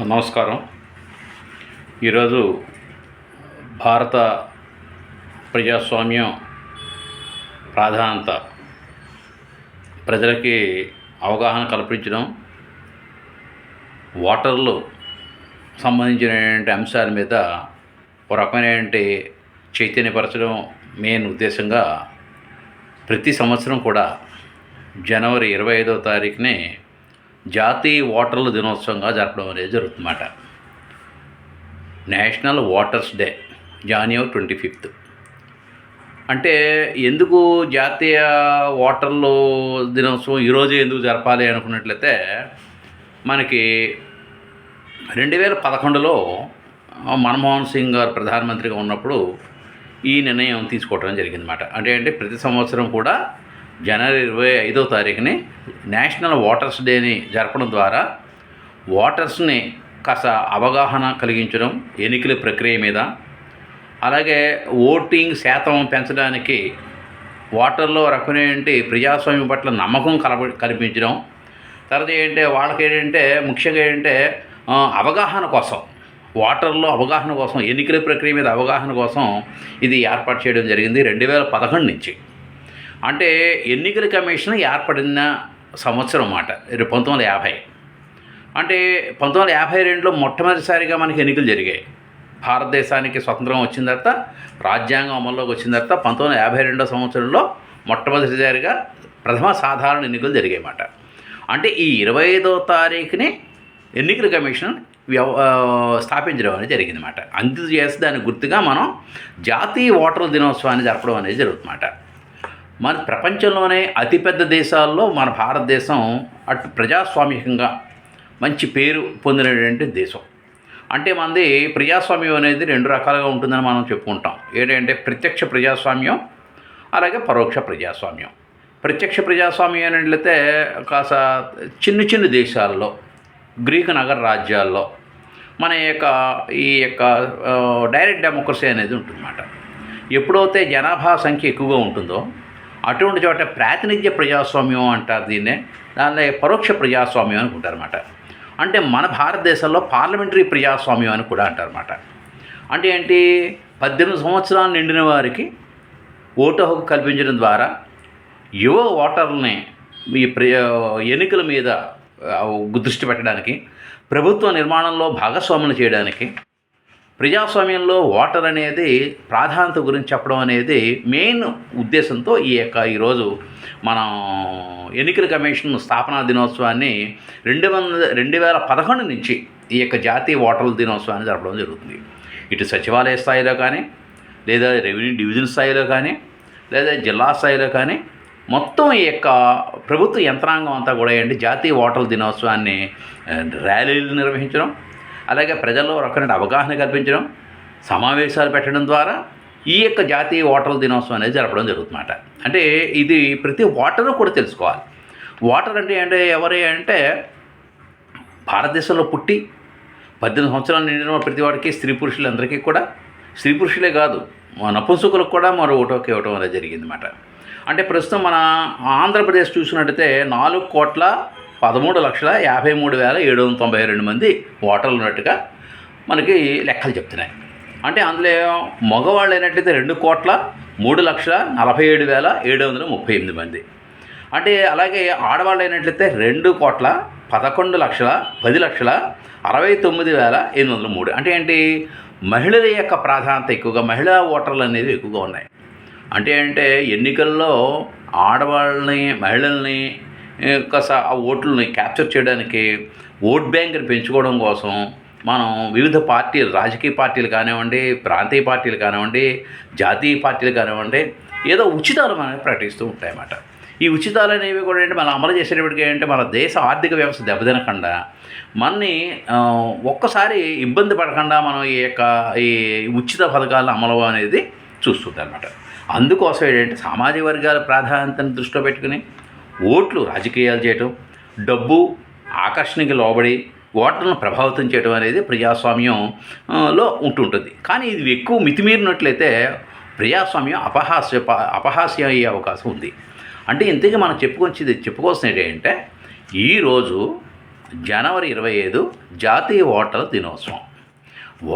నమస్కారం. ఈరోజు భారత ప్రజాస్వామ్యం ప్రాధాన్యత. ప్రజలకి అవగాహన కల్పించడం ఓటర్లు సంబంధించినటువంటి అంశాల మీద ఒక రకమైనటువంటి చైతన్యపరచడం మెయిన్ ఉద్దేశంగా ప్రతి సంవత్సరం కూడా జనవరి ఇరవై ఐదవ తారీఖునే జాతీయ ఓటర్ల దినోత్సవంగా జరపడం అనేది జరుగుతుందన్నమాట. National voters day January twenty fifth. అంటే ఎందుకు జాతీయ ఓటర్లు దినోత్సవం ఈరోజు ఎందుకు జరపాలి అనుకున్నట్లయితే మనకి రెండు వేల పదకొండులో మన్మోహన్ సింగ్ గారు ప్రధానమంత్రిగా ఉన్నప్పుడు ఈ నిర్ణయం తీసుకోవడం జరిగిందన్నమాట. అంటే అంటే ప్రతి సంవత్సరం కూడా జనవరి ఇరవై ఐదో తారీఖుని నేషనల్ ఓటర్స్ డేని జరపడం ద్వారా ఓటర్స్ని కాస్త అవగాహన కలిగించడం ఎన్నికల ప్రక్రియ మీద అలాగే ఓటింగ్ శాతం పెంచడానికి ఓటర్లో రకమైనటువంటి ప్రజాస్వామ్యం పట్ల నమ్మకం కలప కల్పించడం. తర్వాత ఏంటంటే వాళ్ళకి ఏంటంటే ముఖ్యంగా ఏంటంటే అవగాహన కోసం ఓటర్లో అవగాహన కోసం ఎన్నికల ప్రక్రియ మీద అవగాహన కోసం ఇది ఏర్పాటు చేయడం జరిగింది. రెండు వేల పదకొండు నుంచి అంటే ఎన్నికల కమిషన్ ఏర్పడిన సంవత్సరం అన్నమాట. పంతొమ్మిది వందల యాభై. అంటే పంతొమ్మిది వందల యాభై రెండులో మొట్టమొదటిసారిగా మనకి ఎన్నికలు జరిగాయి. భారతదేశానికి స్వతంత్రం వచ్చిన తర్వాత రాజ్యాంగం అమల్లోకి వచ్చిన తర్వాత పంతొమ్మిది వందల యాభై రెండో సంవత్సరంలో మొట్టమొదటిసారిగా ప్రథమ సాధారణ ఎన్నికలు జరిగాయన్నమాట అంటే ఈ ఇరవై ఐదో తారీఖుని ఎన్నికల కమిషన్ వ్యవ స్థాపించడం అనేది జరిగిందన్నమాట అందు దాని గుర్తుగా మనం జాతీయ ఓటర్ల దినోత్సవాన్ని జరపడం అనేది జరుగుతుందన్నమాట మన ప్రపంచంలోనే అతిపెద్ద దేశాల్లో మన భారతదేశం అటు ప్రజాస్వామికంగా మంచి పేరు పొందినటువంటి దేశం. అంటే మనది ప్రజాస్వామ్యం అనేది రెండు రకాలుగా ఉంటుందని మనం చెప్పుకుంటాం. ఏంటంటే ప్రత్యక్ష ప్రజాస్వామ్యం అలాగే పరోక్ష ప్రజాస్వామ్యం. ప్రత్యక్ష ప్రజాస్వామ్యం అనేట్లయితే కాస్త చిన్న చిన్న దేశాల్లో గ్రీకు నగర రాజ్యాల్లో మన యొక్క ఈ యొక్క డైరెక్ట్ డెమోక్రసీ అనేది ఉంటుందన్నమాట. ఎప్పుడైతే జనాభా సంఖ్య ఎక్కువగా ఉంటుందో అటువంటి చోట ప్రాతినిధ్య ప్రజాస్వామ్యం అంటారు దీన్నే. దానిలో పరోక్ష ప్రజాస్వామ్యం అనుకుంటారన్నమాట అంటే మన భారతదేశంలో పార్లమెంటరీ ప్రజాస్వామ్యం అని కూడా అంటారన్నమాట. అంటే ఏంటి? పద్దెనిమిది సంవత్సరాలు నిండిన వారికి ఓటు హక్కు కల్పించడం ద్వారా యువ ఓటర్లని ఈ ప్ర ఎన్నికల మీద దృష్టి పెట్టడానికి ప్రభుత్వ నిర్మాణంలో భాగస్వాములు చేయడానికి ప్రజాస్వామ్యంలో ఓటర్ అనేది ప్రాధాన్యత గురించి చెప్పడం అనేది మెయిన్ ఉద్దేశంతో ఈ యొక్క ఈరోజు మనం ఎన్నికల కమిషన్ స్థాపనా దినోత్సవాన్ని రెండు వందల రెండు వేల పదకొండు నుంచి ఈ యొక్క జాతీయ ఓటర్ల దినోత్సవాన్ని జరపడం జరుగుతుంది. ఇటు సచివాలయ స్థాయిలో కానీ లేదా రెవెన్యూ డివిజన్ స్థాయిలో కానీ లేదా జిల్లా స్థాయిలో కానీ మొత్తం ఈ యొక్క ప్రభుత్వ యంత్రాంగం అంతా కూడా ఏంటి జాతీయ ఓటర్ల దినోత్సవాన్ని ర్యాలీలు నిర్వహించడం అలాగే ప్రజల్లో రకమైన అవగాహన కల్పించడం సమావేశాలు పెట్టడం ద్వారా ఈ యొక్క జాతీయ ఓటర్ల దినోత్సవం అనేది జరపడం జరుగుతుందన్నమాట. అంటే ఇది ప్రతి ఓటరు కూడా తెలుసుకోవాలి. ఓటర్ అంటే అంటే ఎవరు అంటే భారతదేశంలో పుట్టి పద్దెనిమిది సంవత్సరాలు నిండిన ప్రతి వాడికి స్త్రీ పురుషులందరికీ కూడా స్త్రీ పురుషులే కాదు మా నపుంసకులకు కూడా మరో ఓటోకి ఇవ్వటం అనేది జరిగిందన్నమాట. అంటే ప్రస్తుతం మన ఆంధ్రప్రదేశ్ చూసినట్టయితే నాలుగు కోట్ల పదమూడు లక్షల యాభై మూడు వేల ఏడు వందల తొంభై రెండు మంది ఓటర్లు ఉన్నట్టుగా మనకి లెక్కలు చెప్తున్నాయి. అంటే అందులో మగవాళ్ళు అయినట్లయితే రెండు కోట్ల మూడు లక్షల నలభై ఏడు వేల ఏడు వందల ముప్పై ఎనిమిది మంది. అంటే అలాగే ఆడవాళ్ళు అయినట్లయితే రెండు కోట్ల పదకొండు లక్షల పది లక్షల అరవై తొమ్మిది వేల ఎనిమిది వందల మూడు. అంటే ఏంటి? మహిళల యొక్క ప్రాధాన్యత ఎక్కువగా మహిళా ఓటర్లు అనేవి ఎక్కువగా ఉన్నాయి. అంటే అంటే ఎన్నికల్లో ఆడవాళ్ళని మహిళల్ని కాస్త ఆ ఓట్లని క్యాప్చర్ చేయడానికి ఓట్ బ్యాంక్ని పెంచుకోవడం కోసం మనం వివిధ పార్టీలు రాజకీయ పార్టీలు కానివ్వండి ప్రాంతీయ పార్టీలు కానివ్వండి జాతీయ పార్టీలు కానివ్వండి ఏదో ఉచితాలు మనం ప్రకటిస్తూ ఉంటాయన్నమాట. ఈ ఉచితాలు అనేవి కూడా ఏంటి మనం అమలు చేసేటప్పటికి ఏంటంటే మన దేశ ఆర్థిక వ్యవస్థ దెబ్బతినకుండా మనని ఒక్కసారి ఇబ్బంది పడకుండా మనం ఈ యొక్క ఈ ఉచిత పథకాల అమలు అనేది చూస్తుంది అనమాట అందుకోసం ఏంటంటే సామాజిక వర్గాల ప్రాధాన్యతను దృష్టిలో పెట్టుకుని ఓట్లు రాజకీయాలు చేయటం డబ్బు ఆకర్షణకి లోబడి ఓట్లను ప్రభావితం చేయడం అనేది ప్రజాస్వామ్యంలో ఉంటుంటుంది. కానీ ఇది ఎక్కువ మితిమీరినట్లయితే ప్రజాస్వామ్యం అపహాస్య అపహాస్యం అయ్యే అవకాశం ఉంది. అంటే ఇంతకీ మనం చెప్పుకొచ్చేది చెప్పుకోవాల్సినది ఏంటంటే ఈరోజు జనవరి ఇరవై ఐదు జాతీయ ఓటర్ల దినోత్సవం.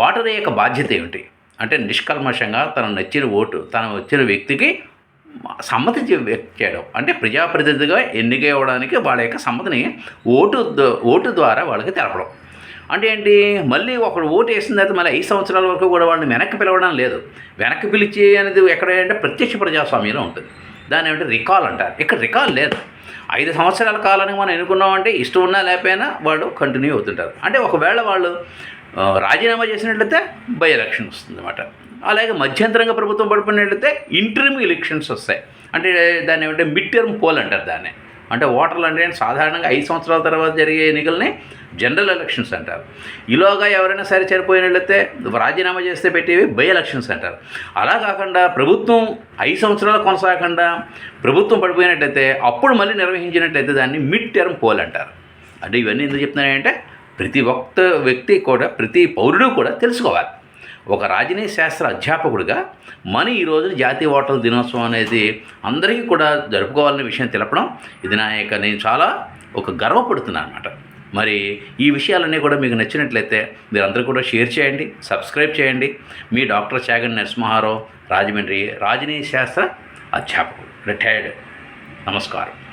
ఓటర్ యొక్క బాధ్యత ఏమిటి? అంటే నిష్కల్మషంగా తన నచ్చిన ఓటు తన వచ్చిన వ్యక్తికి సమ్మతి చేయడం అంటే ప్రజాప్రతినిధిగా ఎన్నిక అవ్వడానికి వాళ్ళ యొక్క సమ్మతిని ఓటు ఓటు ద్వారా వాళ్ళకి తెలపడం. అంటే ఏంటి? మళ్ళీ ఒకడు ఓటు వేసిన తర్వాత మళ్ళీ ఐదు సంవత్సరాల వరకు కూడా వాడిని వెనక్కి పిలవడం లేదు. వెనక్కి పిలిచి అనేది ఎక్కడంటే ప్రత్యక్ష ప్రజాస్వామ్యంలో ఉంటుంది. దాని ఏమంటే రికాల్ అంటారు. ఇక్కడ రికాల్ లేదు. ఐదు సంవత్సరాల కాలానికి మనం ఎన్నుకున్నామంటే ఇష్టం ఉన్నా లేకపోయినా వాళ్ళు కంటిన్యూ అవుతుంటారు. అంటే ఒకవేళ వాళ్ళు రాజీనామా చేసినట్లయితే బై ఎలక్షన్ వస్తుంది అనమాట అలాగే మధ్యంతరంగా ప్రభుత్వం పడిపోయినట్లయితే ఇంటర్మ్ ఎలక్షన్స్ వస్తాయి. అంటే దాన్ని ఏమంటే మిడ్ టర్మ్ పోల్ అంటారు దాన్ని. అంటే ఓటర్లు అంటే సాధారణంగా ఐదు సంవత్సరాల తర్వాత జరిగే ఎన్నికల్ని జనరల్ ఎలక్షన్స్ అంటారు. ఈలోగా ఎవరైనా సరే చనిపోయినట్లయితే రాజీనామా చేస్తే పెట్టేవి బై ఎలక్షన్స్ అంటారు. అలా కాకుండా ప్రభుత్వం ఐదు సంవత్సరాలు కొనసాగకుండా ప్రభుత్వం పడిపోయినట్లయితే అప్పుడు మళ్ళీ నిర్వహించినట్లయితే దాన్ని మిడ్ టర్మ్ పోల్ అంటారు. అంటే ఇవన్నీ ఎందుకు చెప్తున్నానంటే ప్రతి ఒక్క వ్యక్తి కూడా ప్రతి పౌరుడు కూడా తెలుసుకోవాలి. ఒక రాజనీయ శాస్త్ర అధ్యాపకుడిగా మన ఈ రోజున జాతీయ ఓటర్ల దినోత్సవం అనేది అందరికీ కూడా జరుపుకోవాలనే విషయం తెలపడం ఇది నా యొక్క నేను చాలా ఒక గర్వపడుతున్నాను అనమాట మరి ఈ విషయాలన్నీ కూడా మీకు నచ్చినట్లయితే మీరందరూ కూడా షేర్ చేయండి సబ్స్క్రైబ్ చేయండి. మీ డాక్టర్ చాగన్ నరసింహారావు రాజమండ్రి రాజనీయ శాస్త్ర అధ్యాపకుడు రిటైర్డ్. నమస్కారం.